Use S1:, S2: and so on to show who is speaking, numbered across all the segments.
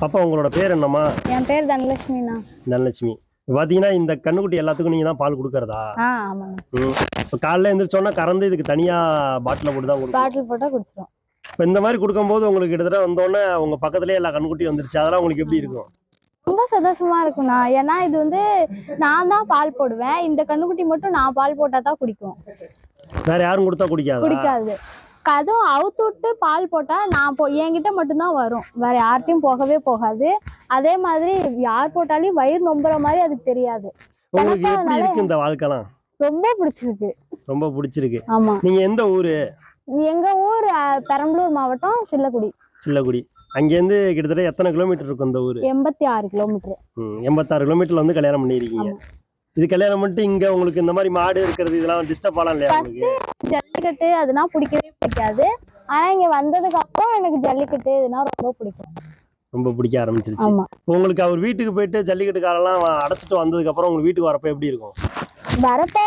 S1: பாப்பா உங்களோட பேர் என்னம்மா?
S2: என் பேர் தனலட்சுமிண்ணா.
S1: தனலட்சுமி. பார்த்தீங்கன்னா இந்த கண்ணுக்குட்டி எல்லாத்துக்கும் நீங்கள் தான் பால் கொடுக்கறதா?
S2: ஆ
S1: இப்போ காலைல எழுந்திரிச்சோன்னா கறந்து இதுக்கு தனியாக பாட்டில் போட்டு தான் கொடுக்கும்
S2: பாட்டில் போட்டால் குடிச்சிடும்
S1: இப்போ இந்த மாதிரி கொடுக்கும்போது உங்களுக்கு கிட்டத்தட்ட வந்தோடனே உங்க பக்கத்துலேயே எல்லா கண்ணுக்குட்டியும் வந்துருச்சு. அதெல்லாம் உங்களுக்கு எப்படி இருக்கும்?
S2: ரொம்ப சந்தோஷமா இருக்குண்ணா ஏன்னா இது வந்து நான் தான் பால் போடுவேன். இந்த கண்ணுக்குட்டி மட்டும் நான் பால் போட்டால் தான் குடிக்கும்.
S1: வேற யாரும் கொடுத்தா குடிக்காதா?
S2: குடிக்காது. அதுவும் அவுத்து விட்டு பால் போட்டால் நான் போ என்கிட்ட மட்டும்தான் வரும். வேற யார்கிட்டயும் போகவே போகாது. அதே மாதிரி யார் போட்டாலும் வயிறு நொம்புற மாதிரி அதுக்கு தெரியாது.
S1: உங்களுக்கு
S2: எனக்கு
S1: எப்படி இருக்கு இந்த வாழ்க்கைலாம்?
S2: ரொம்ப பிடிச்சிருக்கு.
S1: ரொம்ப பிடிச்சிருக்கு.
S2: ஆமா.
S1: நீங்க எந்த ஊரு?
S2: எங்க ஊர் பெரம்பலூர் மாவட்டம் சில்லக்குடி.
S1: சில்லக்குடி. அங்கேருந்து கிட்டத்தட்ட எத்தனை கிலோமீட்டர் இருக்கும் இந்த ஊர்?
S2: எண்பத்தி ஆறு கிலோமீட்டர்
S1: எண்பத்தாறு கிலோமீட்டர்ல வந்து கல்யாணம் பண்ணியிருக்கீங்க இது கல்யாணம் பண்ணிட்டு இங்க உங்களுக்கு இந்த மாதிரி மாடு இருக்கிறது இதெல்லாம் டிஸ்டர்ப் ஆகலாம் இல்லையா உங்களுக்கு?
S2: ஜல்லிக்கட்டு அதுனா பிடிக்கவே பிடிக்காது. ஆனா இங்க வந்ததுக்கு அப்புறம் எனக்கு ஜல்லிக்கட்டு இதுனா ரொம்ப பிடிக்கும்.
S1: ரொம்ப பிடிக்க ஆரம்பிச்சிருச்சு. உங்களுக்கு அவர் வீட்டுக்கு போயிட்டு ஜல்லிக்கட்டுக்காரெல்லாம் அடைச்சிட்டு வந்ததுக்கு அப்புறம் உங்க வீட்டுக்கு வரப்ப எப்படி இருக்கும்?
S2: வரப்ப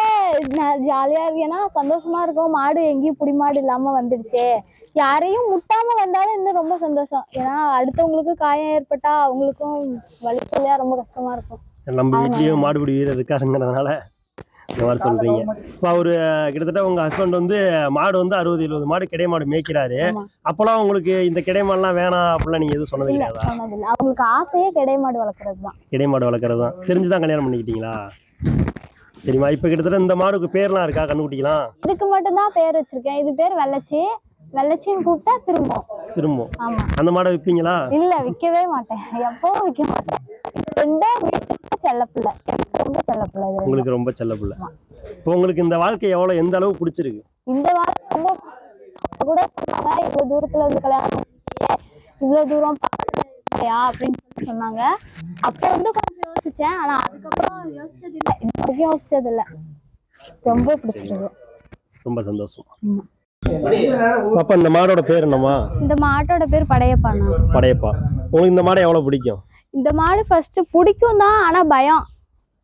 S2: ஜாலியா ஏன்னா சந்தோஷமா இருக்கும். மாடு எங்கேயும் புடி மாடு இல்லாம வந்துடுச்சே. யாரையும் முட்டாம வந்தாலும் இன்னும் ரொம்ப சந்தோஷம். ஏன்னா அடுத்தவங்களுக்கு காயம் ஏற்பட்டா அவங்களுக்கும் வலி சொல்லியா ரொம்ப கஷ்டமா இருக்கும்.
S1: நம்ம வீட்லயும் மாடுபிடி வீரர் இருக்காருங்கிறதுனால இந்த மாதிரி சொல்றீங்க. இப்போ அவரு கிட்டத்தட்ட உங்க ஹஸ்பண்ட் வந்து மாடு வந்து அறுபது எழுபது மாடு கிடை மாடு மேய்க்கிறாரு. அப்பெல்லாம் உங்களுக்கு இந்த கிடை மாடுலாம் வேணாம் அப்படிலாம் நீங்க எதுவும் சொன்னது கிடையாதா
S2: அவங்களுக்கு ஆசையே கிடை மாடு வளர்க்கறது தான்.
S1: கிடை மாடு வளர்க்குறது தான். தெரிஞ்சுதான் கல்யாணம் பண்ணிக்கிட்டீங்களா? சரிம்மா இப்போ கிட்டத்தட்ட இந்த மாடுக்கு பேர்லாம் இருக்கா? கண்டுபிடிக்கலாம்.
S2: இதுக்கு மட்டும்தான் பேர் வச்சிருக்கேன். இது பேர் வெள்ளச்சி. வெள்ளச்சின்னு கூப்பிட்டா திரும்பும்.
S1: திரும்பும். அந்த மாடை விற்பீங்களா
S2: இல்ல விக்கவே மாட்டேன். எப்பவும் விக்க மாட்டேன். ரெண்டே செல்லப்பிள்ளை
S1: உங்களுக்கு ரொம்ப செல்ல பிள்ளை இப்போ உங்களுக்கு இந்த வாழ்க்கை எவ்வளோ எந்த அளவு பிடிச்சிருக்கு?
S2: இந்த அப்ப கூட சொன்னாங்க இவ்வளவு தூரத்துல இருந்து கல்யாணம் இவ்வளவு தூரம் அப்படின்னு சொன்னாங்க. அப்ப வந்து கொஞ்சம் யோசிச்சேன் ஆனா அதுக்கப்புறம் யோசிச்சது இல்ல. இது வரைக்கும் யோசிச்சது இல்ல. ரொம்ப பிடிச்சிருக்கு.
S1: ரொம்ப சந்தோஷம். அப்ப இந்த மாடோட பேர் என்னம்மா?
S2: இந்த மாட்டோட பேர் படையப்பாண்ணா
S1: படையப்பா. உங்களுக்கு இந்த மாடை எவ்வளோ பிடிக்கும்?
S2: இந்த மாடு ஃபர்ஸ்ட் பிடிக்கும் தான் ஆனா பயம்.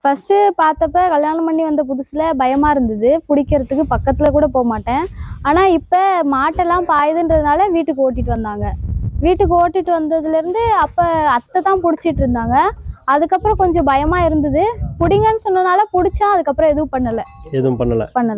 S2: ஃபர்ஸ்ட் பார்த்தப்ப கல்யாணம் பண்ணி வந்த புதுசுல பயமா இருந்தது. பிடிக்கிறதுக்கு பக்கத்துல கூட போக மாட்டேன். ஆனா இப்ப மாட்டெல்லாம் பாயுதுன்றதுனால வீட்டுக்கு ஓட்டிட்டு வந்தாங்க. வீட்டுக்கு ஓட்டிட்டு வந்ததுல இருந்து அப்ப அத்தை தான் பிடிச்சிட்டு இருந்தாங்க. அதுக்கப்புறம் கொஞ்சம் பயமா இருந்தது. பிடிங்கன்னு சொன்னனால பிடிச்சா அதுக்கப்புறம் எதுவும் பண்ணல.
S1: எதுவும் பண்ணல.
S2: பண்ணல.